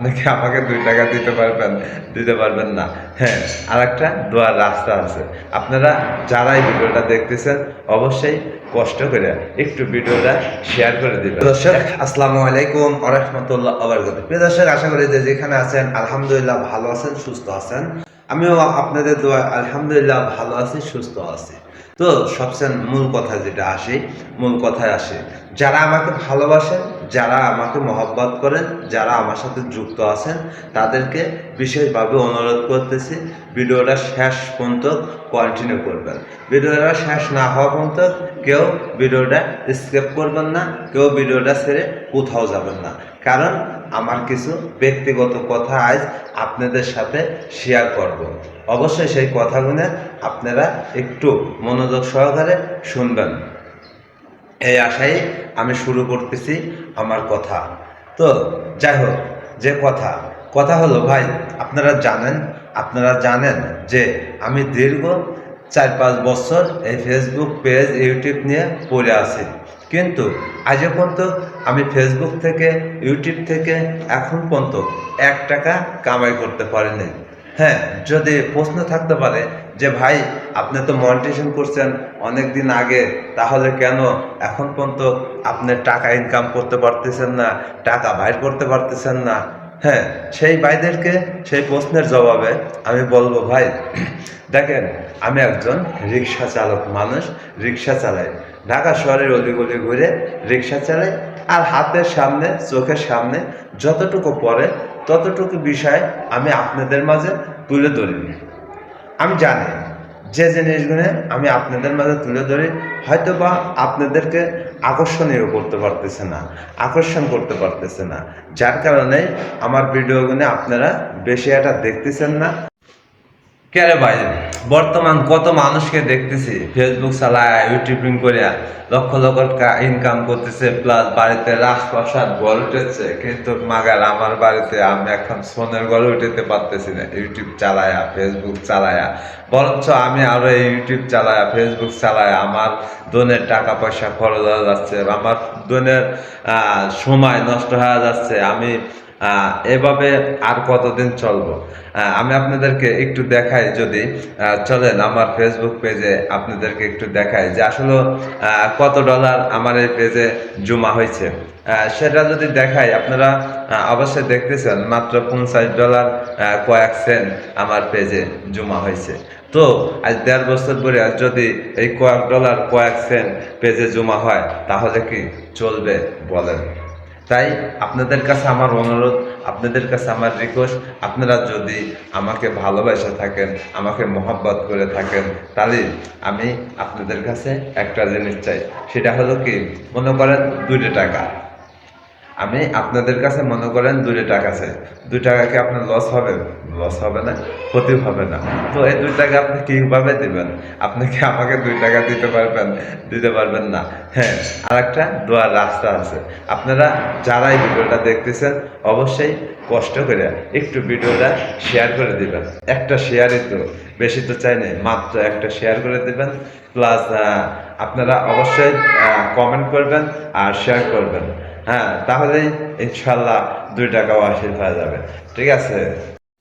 আপনি কি আমাকে দুই টাকা দিতে পারবেন দিতে পারবেন না। হ্যাঁ আর একটা দোয়ার রাস্তা আছে। আপনারা যারাই ভিডিওটা দেখতেছেন অবশ্যই কষ্ট করে একটু ভিডিওটা শেয়ার করে দিবেন। দর্শক আসসালামু আলাইকুম আরহামতুল্লাহ আবরকাত প্রিয় দর্শক আশা করি যে যেখানে আছেন আলহামদুলিল্লাহ ভালো আছেন সুস্থ আছেন। আমিও আপনাদের দোয়া আলহামদুলিল্লাহ ভালো আছি সুস্থ আছি। তো সবচেয়ে মূল কথা যেটা আসে মূল কথায় আসে যারা আমাকে ভালোবাসেন যারা আমাকে মহব্বত করেন, যারা আমার সাথে যুক্ত আছেন, তাদেরকে বিশেষভাবে অনুরোধ করতেছি, ভিডিওটা শেষ পর্যন্ত কন্টিনিউ করবেন। ভিডিওটা শেষ না হওয়া পর্যন্ত কেউ ভিডিওটা স্কেপ করবেন না, কেউ ভিডিওটা ছেড়ে কোথাও যাবেন না। কারণ আমার কিছু ব্যক্তিগত কথা আজ আপনাদের সাথে শেয়ার করব। অবশ্যই সেই কথাগুলো আপনারা একটু মনোযোগ সহকারে শুনবেন। এই আশায় আমি শুরু করতেছি আমার কথা। তো যাই হোক, যে কথা কথা হলো, ভাই, আপনারা জানেন আপনারা জানেন যে আমি দীর্ঘ চার পাঁচ বছর এই ফেসবুক পেজ ইউটিউব নিয়ে পড়ে আছি। কিন্তু আজ পর্যন্ত আমি ফেসবুক থেকে ইউটিউব থেকে এখন পর্যন্ত এক টাকা কামাই করতে পারিনি। হ্যাঁ যদি প্রশ্ন থাকতে পারে যে, ভাই আপনি তো মনিটেশন করছেন অনেক দিন আগে, তাহলে কেন এখন পর্যন্ত আপনি টাকা ইনকাম করতে পারতেছেন না, টাকা বাইর করতে পারতেছেন না? হ্যাঁ সেই ভাইদেরকে সেই প্রশ্নের জবাবে আমি বলব, ভাই, দেখেন, আমি একজন রিক্সা চালক মানুষ রিক্সা চালাই। ঢাকা শহরের অলিগলি ঘুরে রিক্সা চালাই আর হাতের সামনে, চোখের সামনে যতটুকু পড়ে, ততটুকু বিষয় আমি আপনাদের মাঝে তুলে ধরি। আমি জানি যে জিনিসগুলো আমি আপনাদের মাঝে তুলে ধরি হয়তো বা আপনাদেরকে আকর্ষণীয় করতে পারতেছে না, আকর্ষণ করতে পারতেছে না। যার কারণে আমার ভিডিওগুলো আপনারা বেশি একটা দেখতেছেন না কেরে ভাই? বর্তমান কত মানুষকে দেখতেছি ফেসবুক চালায় ইউটিউবিং করে লক্ষ লক্ষ ইনকাম করতেছে প্লাস বাড়িতে রাজপ্রাসাদ গড় উঠেছে, কিন্তু মাগার আমার বাড়িতে আমি এখন সোনের গড়ে উঠতে পারতেছি না ইউটিউব চালায়া ফেসবুক চালায়া, বরঞ্চ আমি আরও এই ইউটিউব চালায়া ফেসবুক চালায়া আমার দোনের টাকা পয়সা খরচ হয়ে যাচ্ছে, আমার দোনের সময় নষ্ট হয়ে যাচ্ছে, আমি এভাবে আর কতদিন চলবো? আমি আপনাদেরকে একটু দেখাই যদি চলেন আমার ফেসবুক পেজে আপনাদেরকে একটু দেখাই যে আসলে কত ডলার আমার এই পেজে জমা হয়েছে। সেটা যদি দেখাই, আপনারা অবশ্যই দেখতেছেন মাত্র পঞ্চাশ ডলার কয়েক সেন্ট আমার পেজে জমা হয়েছে। তো আজ দেড় বছর পরে আজ যদি এই কয়েক ডলার কয়েক সেন্ট পেজে জমা হয়, তাহলে কি চলবে বলেন? তাই আপনাদের কাছে আমার অনুরোধ, আপনাদের কাছে আমার রিকোয়েস্ট আপনারা যদি আমাকে ভালোবেসে থাকেন, আমাকে মহব্বত করে থাকেন, তাহলে আমি আপনাদের কাছে একটা জিনিস চাই। সেটা হলো কি, মনে করেন দুইটা টাকা। আমি আপনাদের কাছে মনে করেন দুইটা টাকা চাই। দুই টাকা কি আপনার লস হবে? লস হবে না, ক্ষতি হবে না। তো এই দুই টাকা আপনি কীভাবে দিবেন? আপনি কি আমাকে দুই টাকা দিতে পারবেন? দিতে পারবেন না। হ্যাঁ আর একটা দোয়ার রাস্তা আছে। আপনারা যারাই ভিডিওটা দেখতেছেন, অবশ্যই কষ্ট করে একটু ভিডিওটা শেয়ার করে দিবেন। একটা শেয়ারই তো বেশি তো চাই নাই, মাত্র একটা শেয়ার করে দিবেন। প্লাস আপনারা অবশ্যই কমেন্ট করবেন আর শেয়ার করবেন। হ্যাঁ তাহলেই ইনশাল্লাহ দুই টাকাও হয়ে যাবে ঠিক আছে?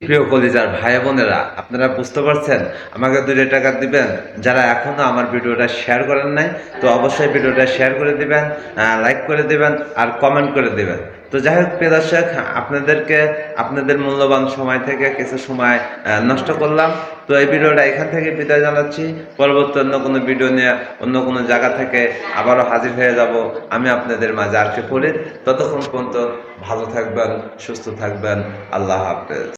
প্রিয় কলিজার ভাই বোনেরা, আপনারা বুঝতে পারছেন? আমাকে দুইটা টাকা দিবেন। যারা এখনও আমার ভিডিওটা শেয়ার করেন নাই, তো অবশ্যই ভিডিওটা শেয়ার করে দিবেন লাইক করে দিবেন আর কমেন্ট করে দিবেন। তো যাই হোক, প্রিয় আপনাদেরকে, আপনাদের মূল্যবান সময় থেকে কিছু সময় নষ্ট করলাম। তো এই ভিডিওটা এখান থেকে বিদায় জানাচ্ছি। পরবর্তী অন্য কোনো ভিডিও নিয়ে অন্য কোনো জায়গা থেকে আবারও হাজির হয়ে যাব। আমি আপনাদের মাঝে আর কি পড়ি। ততক্ষণ পর্যন্ত ভালো থাকবেন, সুস্থ থাকবেন। আল্লাহ হাফেজ।